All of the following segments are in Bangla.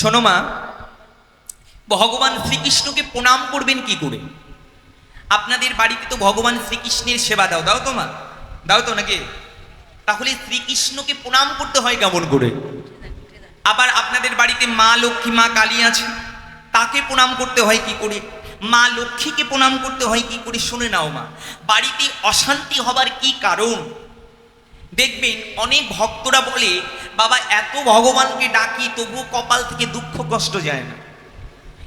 শোনো মা, ভগবান শ্রীকৃষ্ণকে প্রণাম করবেন কি করে? আপনাদের বাড়িতে তো ভগবান শ্রীকৃষ্ণের সেবা দাও দাও তো মা, দাও তো নাকি? তাহলে শ্রীকৃষ্ণকে প্রণাম করতে হয় কেমন করে? আবার আপনাদের বাড়িতে মা লক্ষ্মী, মা কালী আছে, তাকে প্রণাম করতে হয় কি করে? মা লক্ষ্মীকে প্রণাম করতে হয় কি করে? শুনে নাও মা, বাড়িতে অশান্তি হবার কি কারণ? দেখবেন অনেক ভক্তরা বলে, বাবা, এত ভগবানকে ডাকি তবু কপাল থেকে দুঃখ কষ্ট যায় না।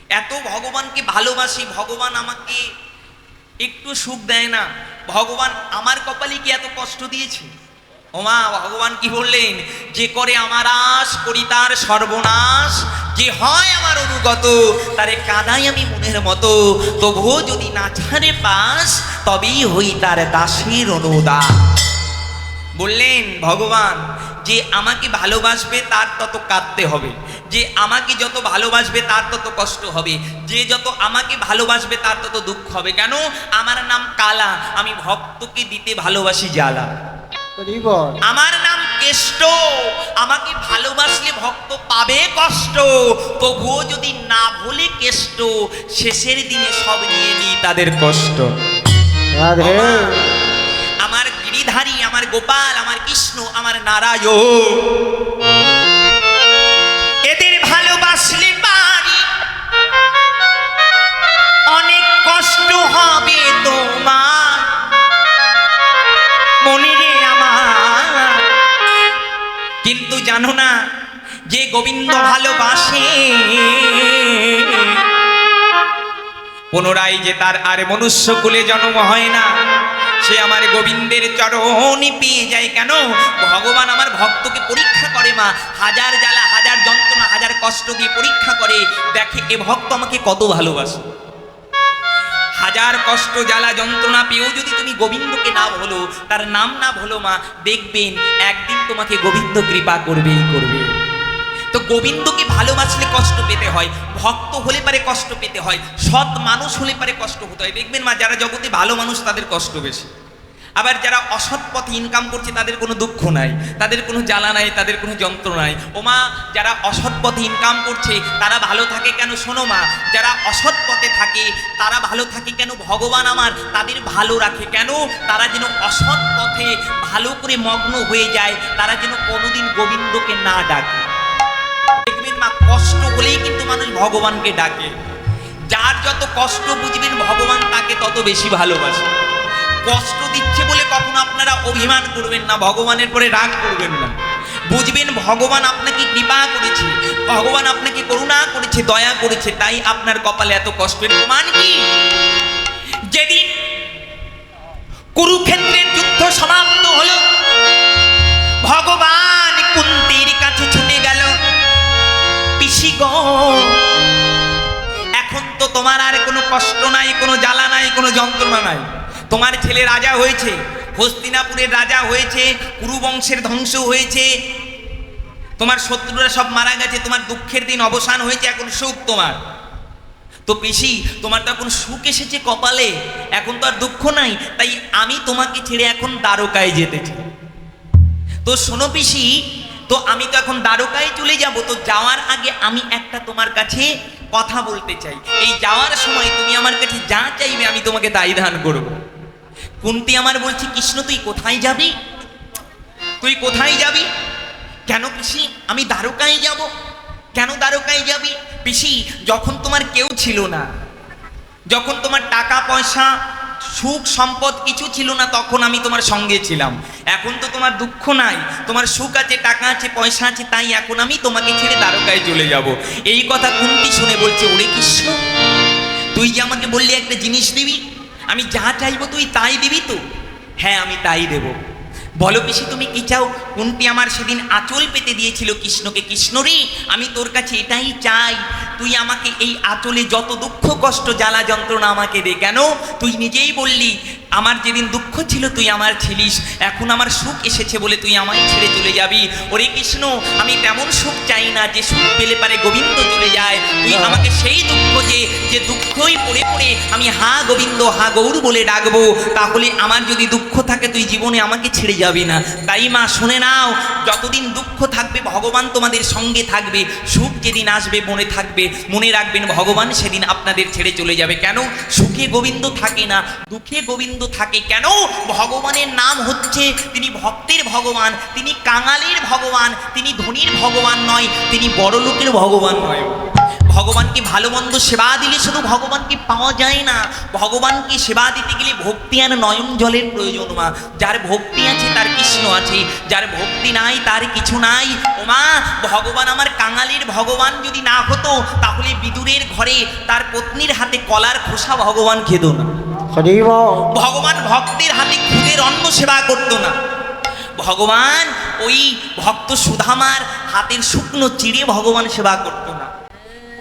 এত ভগবানকে ভালোবাসি, ভগবান আমাকে একটু সুখ দেয় না। ভগবান আমার কপালে কি এত কষ্ট দিয়েছে? ওমা, ভগবান কি বললেন, যে করে আমার আশ করি তার সর্বনাশ, যে হয় আমার অনুগত, তারে কাদাই আমি মনের মতো। তবুও যদি না ছাড়ে পাস তবেই হই তার দাসের অনুদান। বললেন ভগবান যে আমাকে ভালোবাসবে তার তত কাঁদতে হবে। যে আমাকে যত ভালোবাসবে তার তত কষ্ট হবে। যে যত আমাকে ভালোবাসবে তার তত দুঃখ হবে। কেন? আমার নাম কালা আমি ভক্তকে দিতে ভালোবাসি জ্বালা। আমার নাম কেষ্ট আমাকে ভালোবাসলে ভক্ত পাবে কষ্ট। তবুও যদি না ভুলে কেষ্ট শেষের দিনে সব নিয়ে নিই তাদের কষ্ট। রাধে গিরিধারী, আমার গোপাল, আমার কৃষ্ণ, আমার নারায়ণ। এদের ভালোবাসলে পারি অনেক কষ্ট হবে তোমার। মনে আমার। কিন্তু জানো না, যে গোবিন্দ ভালোবাসে, পুনরায় যে তার আর মনুষ্য কুলে জন্ম হয় না সে আমার গোবিন্দের চরণই পেয়ে যায় কেন? ভগবান আমার ভক্তকে পরীক্ষা করে মা। হাজার জ্বালা, হাজার যন্ত্রণা, হাজার কষ্ট দিয়ে পরীক্ষা করে। দেখে এ ভক্ত আমাকে কত ভালোবাসে। হাজার কষ্ট, জ্বালা, যন্ত্রণা পেয়েও যদি তুমি গোবিন্দকে না ভোলো তার নাম না ভোলো মা, দেখবেন একদিন তোমাকে গোবিন্দ কৃপা করবেই করবে। তো গোবিন্দকে ভালোবাসলে কষ্ট পেতে হয়, ভক্ত হলে পারে কষ্ট পেতে হয়, সৎ মানুষ হলে পারে কষ্ট হতে হয়। দেখবেন মা, যারা জগতে ভালো মানুষ তাদের কষ্ট বেশি। আবার যারা অসৎ পথে ইনকাম করছে তাদের কোনো দুঃখ নাই, তাদের কোনো জ্বালা নাই, তাদের কোনো যন্ত্র নাই। ওমা যারা অসৎ পথে ইনকাম করছে তারা ভালো থাকে কেন? শোনো মা, যারা অসৎ পথে থাকে তারা ভালো থাকে কেন? ভগবান আমার তাদের ভালো রাখে কেন? তারা যেন অসৎ পথে ভালো করে মগ্ন হয়ে যায়, তারা যেন কোনোদিন গোবিন্দকে না ডাকে। মা কষ্ট হলেই কিন্তু মানুষ ভগবানকে ডাকে। যার যত কষ্ট বুঝবেন, ভগবান তাকে তত বেশি ভালোবাসে। কষ্ট দিচ্ছে বলে কখনো আপনারা অভিমান করবেন না, ভগবানের পরে রাগ করবেন না। বুঝবেন, ভগবান আপনাকে কৃপা করেছে, ভগবান আপনাকে করুণা করেছে, দয়া করেছে, তাই আপনার কপালে এত কষ্টের প্রমাণ কি? যেদিন কুরুক্ষেত্রের যুদ্ধ সমাপ্ত হলো, ভগবান কুন্তির কাছে ছুটে গেল। পিসি গো এখন তো তোমার আর কোনো কষ্ট নাই, কোনো জ্বালা নাই, কোনো যন্ত্রণা নাই। তোমার ছেলে রাজা হয়েছে, হস্তিনাপুরের রাজা হয়েছে কুরু বংশের ধ্বংস হয়েছে। তোমার শত্রুরা সব মারা গেছে, তোমার দুঃখের দিন অবসান হয়েছে, এখন সুখ তোমার। তো পিসি, তোমার তো এখন সুখ এসেছে কপালে, এখন তো আর দুঃখ নাই, তাই আমি তোমাকে ছেড়ে এখন দ্বারকায় যেতে চাই। তো শোনো পিসি তো আমি তো এখন দ্বারকায় চলে যাব, তো যাওয়ার আগে আমি একটা তোমার কাছে কথা বলতে চাই। এই যাওয়ার সময় তুমি আমার কাছে যা চাইবে আমি তোমাকে দায়ী দান করব। কুন্তি আমার বলছি, কৃষ্ণ, তুই কোথায় যাবি? তুই কোথায় যাবি? কেন পিসি, আমি দ্বারকায় যাব। কেন দ্বারকায় যাবি? পিসি, যখন তোমার কেউ ছিল না, যখন তোমার টাকা পয়সা সুখ সম্পদ কিছু ছিল না, তখন আমি তোমার সঙ্গে ছিলাম। এখন তো তোমার দুঃখ নাই, তোমার সুখ আছে, টাকা আছে, পয়সা আছে, তাই এখন আমি তোমাকে ছেড়ে দ্বারকায় চলে যাব। এই কথা কুন্তি শুনে বলছে, ওরে কৃষ্ণ, তুই যে আমাকে বললি একটা জিনিস দিবি, আমি যা চাইব তুই তাই দিবি তো? হ্যাঁ আমি তাই দেব। বলো পিসি, তুমি কি চাও? কুন্তি আমার সেদিন আঁচল পেতে দিয়েছিল কৃষ্ণকে, কৃষ্ণ রে, আমি তোর কাছে এটাই চাই তুই আমাকে এই আঁচলে যত দুঃখ, কষ্ট, জ্বালা, যন্ত্রণা আমাকে দে। কেন? তুই নিজেই বললি আমার যেদিন দুঃখ ছিল তুই আমার ছিলিস। এখন আমার সুখ এসেছে বলে তুই আমায় ছেড়ে চলে যাবি। ওরে কৃষ্ণ আমি তেমন সুখ চাই না যে সুখ পেলে পারে গোবিন্দ চলে যায়। তুই আমাকে সেই দুঃখ যে যে দুঃখই পড়ে পড়ে আমি হা গোবিন্দ হা গৌর বলে ডাকবো তাহলে আমার যদি দুঃখ থাকে তুই জীবনে আমাকে ছেড়ে যাবি না। তাই মা শুনে নাও যতদিন দুঃখ থাকবে ভগবান তোমাদের সঙ্গে থাকবে সুখ যেদিন আসবে মনে থাকবে। মনে রাখবেন ভগবান সেদিন আপনাদের ছেড়ে চলে যাবে। কেন? সুখে গোবিন্দ থাকে না। দুঃখে গোবিন্দ থাকে কেন? ভগবানের নাম হচ্ছে তিনি ভক্তের ভগবান, তিনি কাঙালের ভগবান, তিনি ধনির ভগবান নয়, তিনি বড় লোকের ভগবান নয়। ভগবানকে ভালো মন্দ সেবা দিলে শুধু ভগবানকে পাওয়া যায় না। ভগবানকে সেবা দিতে গেলে ভক্তি আর নয়ন জলের প্রয়োজন মা। যার ভক্তি আছে তার কৃষ্ণ আছে। যার ভক্তি নাই তার কিছু নাই। ওমা ভগবান আমার কাঙালির ভগবান যদি না হতো তাহলে বিদুরের ঘরে তার পত্নীর হাতে কলার খোসা ভগবান খেত না। ভগবান ভক্তের হাতে খুদের অন্ন সেবা করতো না। ভগবান ওই ভক্ত সুধামার হাতের শুকনো চিড়ে ভগবান সেবা করতো।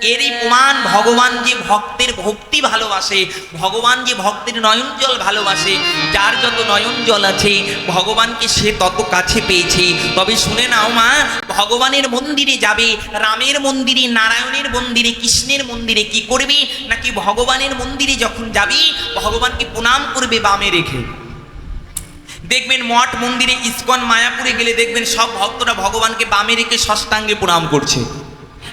এরই প্রমাণ ভগবান যে ভক্তের ভক্তি ভালোবাসে, ভগবান যে ভক্তের নয়ন জল ভালোবাসে, যার যত নয়ন জল আছে, ভগবানকে সে তত কাছে পেয়েছে। তবে শুনে নাও মা, ভগবানের মন্দিরে যাবে, রামের মন্দিরে, নারায়ণের মন্দিরে, কৃষ্ণের মন্দিরে কি করবে? নাকি ভগবানের মন্দিরে যখন যাবি, ভগবানকে প্রণাম করবে বামে রেখে? দেখবেন মঠ মন্দিরে ইস্কন, মায়াপুরে গেলে দেখবেন সব ভক্তরা ভগবানকে বামে রেখে ষষ্ঠাঙ্গে প্রণাম করছে।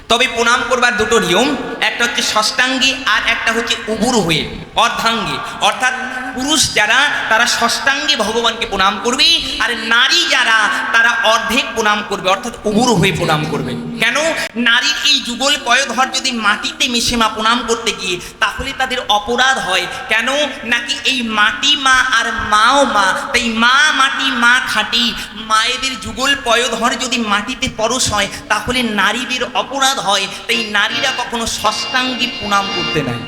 তবে প্রণাম করবার দুটো নিয়ম একটা হচ্ছে ষষ্ঠাঙ্গে আর একটা হচ্ছে উবুর হয়ে। অর্ধাঙ্গে। অর্থাৎ পুরুষ যারা, তারা ষষ্ঠাঙ্গে ভগবানকে প্রণাম করবে আর নারী যারা, তারা অর্ধেক প্রণাম করবে, অর্থাৎ উবুর হয়ে প্রণাম করবে। কেন? নারীর এই যুগল পয়ধর যদি মাটিতে মিশে মা প্রণাম করতে গিয়ে, তাহলে তাদের অপরাধ হয়। কেন? নাকি এই মাটি মা আর মাও মা, তাই মা মাটি, মা খাটি। মায়েদের যুগল পয়ধর যদি মাটিতে পরশ হয়, তাহলে নারীদের অপরাধ হয়। তাই নারীরা কখনো ষষ্ঠাঙ্গী প্রণাম করতে নাই।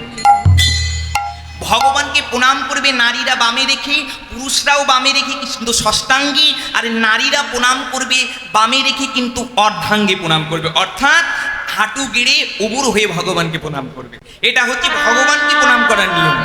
ভগবানকে প্রণাম করবে নারীরা বামে রেখে, পুরুষরাও বামে রেখে কিন্তু ষষ্ঠাঙ্গী, আর নারীরা প্রণাম করবে বামে রেখে কিন্তু অর্ধাঙ্গে প্রণাম করবে। অর্থাৎ হাঁটু গেড়ে উবুর হয়ে ভগবানকে প্রণাম করবে। এটা হচ্ছে ভগবানকে প্রণাম করার নিয়ম।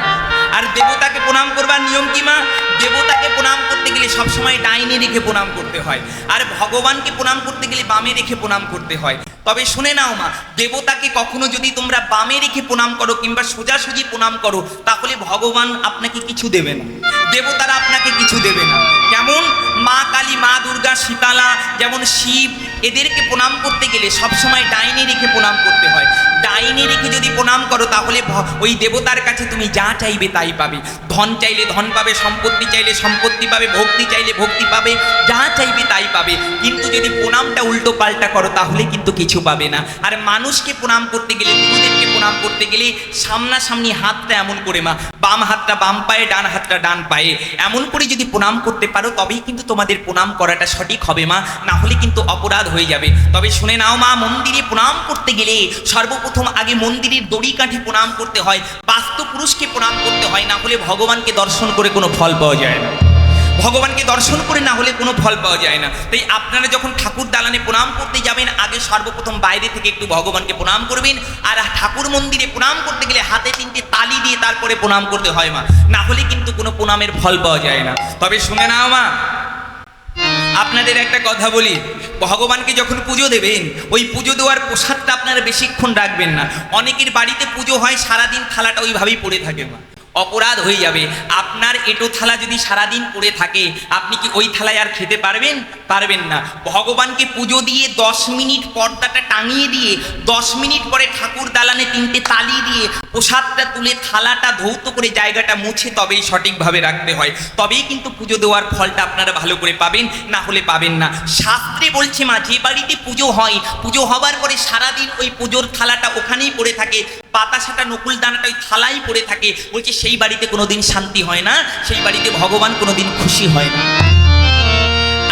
আর দেবতাকে প্রণাম করবার নিয়ম কি মা? দেবতাকে প্রণাম করতে গেলে সবসময় ডাইনে রেখে প্রণাম করতে হয়। আর ভগবানকে প্রণাম করতে গেলে বামে রেখে প্রণাম করতে হয়। তবে শুনে নাও মা, দেবতাকে কখনো যদি তোমরা বামে রেখে প্রণাম করো কিংবা সোজাসুজি প্রণাম করো, তাহলে ভগবান আপনাকে কিছু দেবে না। দেবতারা আপনাকে কিছু দেবে না। কেমন? মা কালী, মা দুর্গা, শীতালা, যেমন শিব, এদেরকে প্রণাম করতে গেলে সবসময় ডাইনে রেখে প্রণাম করতে হয়। ডাইনে রেখে যদি প্রণাম করো, তাহলে ওই দেবতার কাছে তুমি যা চাইবে তাই পাবে। ধন চাইলে ধন পাবে, সম্পত্তি চাইলে সম্পত্তি পাবে, ভক্তি চাইলে ভক্তি পাবে, যা চাইবে তাই পাবে। কিন্তু যদি প্রণামটা উল্টো পাল্টা করো, তাহলে কিন্তু কিছু পাবে না। আর মানুষকে প্রণাম করতে গেলে, গুরুদেবকে প্রণাম করতে গেলে সামনাসামনি হাতটা এমন করে মা, বাম হাতটা বাম পায়ে, ডান হাতটা ডান পায়ে। এমন করে যদি প্রণাম করতে পারো, তবেই কিন্তু তোমাদের প্রণাম করাটা সঠিক হবে মা। না হলে কিন্তু অপরাধ হয়ে যাবে। তবে শুনে নাও মা, মন্দিরে প্রণাম করতে গেলে সর্বপ্রথম আগে মন্দিরের দড়ি কাঠি প্রণাম করতে হয় বাস্তু পুরুষকে প্রণাম করতে হয়, না হলে ভগবানকে দর্শন করে কোনো ফল পাওয়া যায় না। ভগবানকে দর্শন করে না হলে কোনো ফল পাওয়া যায় না। তাই আপনারা যখন ঠাকুর দালানে প্রণাম করতে যাবেন, আগে সর্বপ্রথম বাইরে থেকে একটু ভগবানকে প্রণাম করবেন, আর ঠাকুর মন্দিরে প্রণাম করতে গেলে হাতে তিনটে তালি দিয়ে তারপরে প্রণাম করতে হয় মা। না হলে কিন্তু কোনো প্রণামের ফল পাওয়া যায় না। তবে শুনে নাও মা আপনাদের একটা কথা বলি, ভগবানকে যখন পুজো দেবেন, ওই পুজো দেওয়ার প্রসাদটা আপনারা বেশিক্ষণ রাখবেন না। অনেকের বাড়িতে পুজো হয়, সারাদিন থালাটা ওইভাবেই পড়ে থাকে মা। অপরাধ হয়ে যাবে। আপনার এটো থালা যদি সারাদিন পড়ে থাকে, আপনি কি ওই থালায় আর খেতে পারবেন? পারবেন না। ভগবানকে পুজো দিয়ে দশ মিনিট পর্দাটা টাঙিয়ে দিয়ে, দশ মিনিট পরে ঠাকুর দালানে তিনটে তালি দিয়ে প্রসাদটা তুলে থালাটা ধৌত করে জায়গাটা মুছে তবেই সঠিকভাবে রাখতে হয়। তবেই কিন্তু পুজো দেওয়ার ফলটা আপনারা ভালো করে পাবেন, না হলে পাবেন না। শাস্ত্রে বলছে মা, যে বাড়িতে পুজো হয়, পুজো হবার পরে সারাদিন ওই পুজোর থালাটা ওখানেই পড়ে থাকে, বাতাসাটা নকুল দানাটা ওই থালাই পড়ে থাকে। বলছে সেই বাড়িতে কোনোদিন শান্তি হয় না, সেই বাড়িতে ভগবান কোনোদিন খুশি হয় না।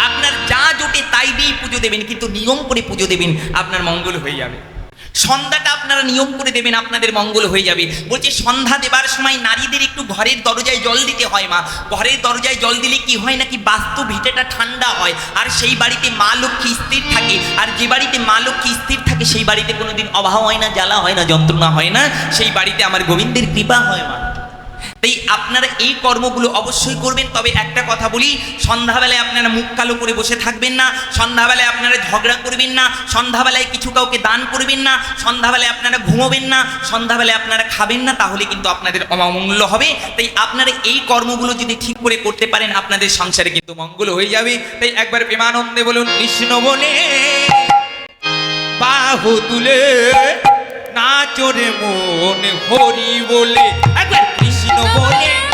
আপনার যা জোটে তাই দিয়েই পুজো দেবেন, কিন্তু নিয়ম করে পুজো দেবেন, আপনার মঙ্গল হয়ে যাবে। সন্ধ্যাটা আপনারা নিয়ম করে দেবেন, আপনাদের মঙ্গল হয়ে যাবে। বলছে, সন্ধ্যা দেবার সময় নারীদের একটু ঘরের দরজায় জল দিতে হয় মা। ঘরের দরজায় জল দিলে কি হয় নাকি বাস্তু ভিটেটা ঠান্ডা হয়? আর সেই বাড়িতে মা লক্ষ্মী স্থির থাকে, আর যে বাড়িতে মা লক্ষ্মী স্থির থাকে, সেই বাড়িতে কোনোদিন অভাব হয় না, জ্বালা হয় না, যন্ত্রণা হয় না, সেই বাড়িতে আমার গোবিন্দের কৃপা হয় মা। তাই আপনারা এই কর্মগুলো অবশ্যই করবেন। তবে একটা কথা বলি, সন্ধ্যাবেলায় আপনারা মুখ কালো করে বসে থাকবেন না, সন্ধ্যাবেলায় আপনারা ঝগড়া করবেন না, সন্ধ্যাবেলায় কিছু কাউকে দান করবেন না, সন্ধ্যাবেলায় আপনারা ঘুমোবেন না, সন্ধ্যাবেলায় আপনারা খাবেন না, তাহলে কিন্তু আপনাদের অমঙ্গল হবে। তাই আপনারা এই কর্মগুলো যদি ঠিক করে করতে পারেন, আপনাদের সংসারে কিন্তু মঙ্গল হয়ে যাবে। তাই একবার প্রেমানন্দে বলুন, কৃষ্ণ বলে বাহু তুলে নাচরে মন হরি বলে। একবার বলে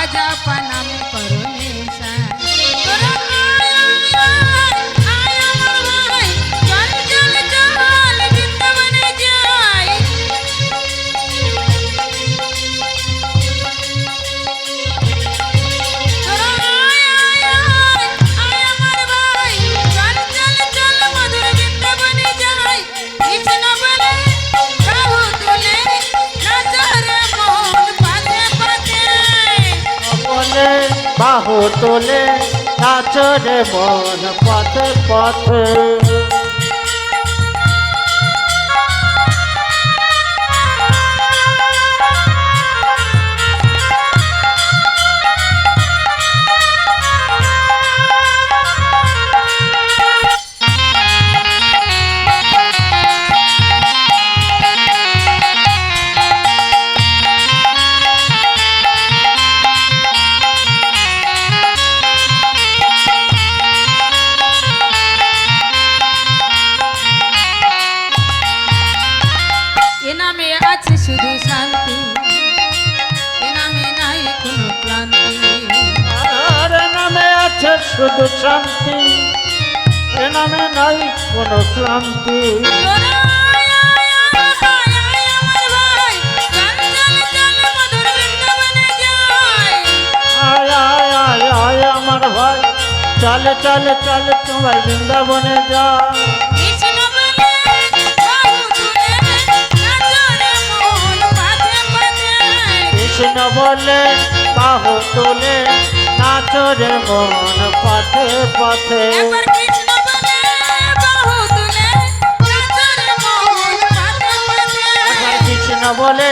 i just want Vajapanam Pa বাহু তোলে নাচরে মন পথে পথে। শুধু শান্তি এ নামে নাই কোনো ক্লান্তি। চল চল চল তোমার বৃন্দাবনে যা কৃষ্ণ বলে, বাহু তুলে, নাচো মন মন পথে পথে কৃষ্ণ বলে, বাহু তুলে, নাচো রে পাতে পাতে। একবার কৃষ্ণ বলে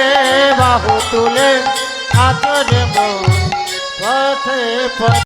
বাহু তুলে নাচরে মন পথে পথে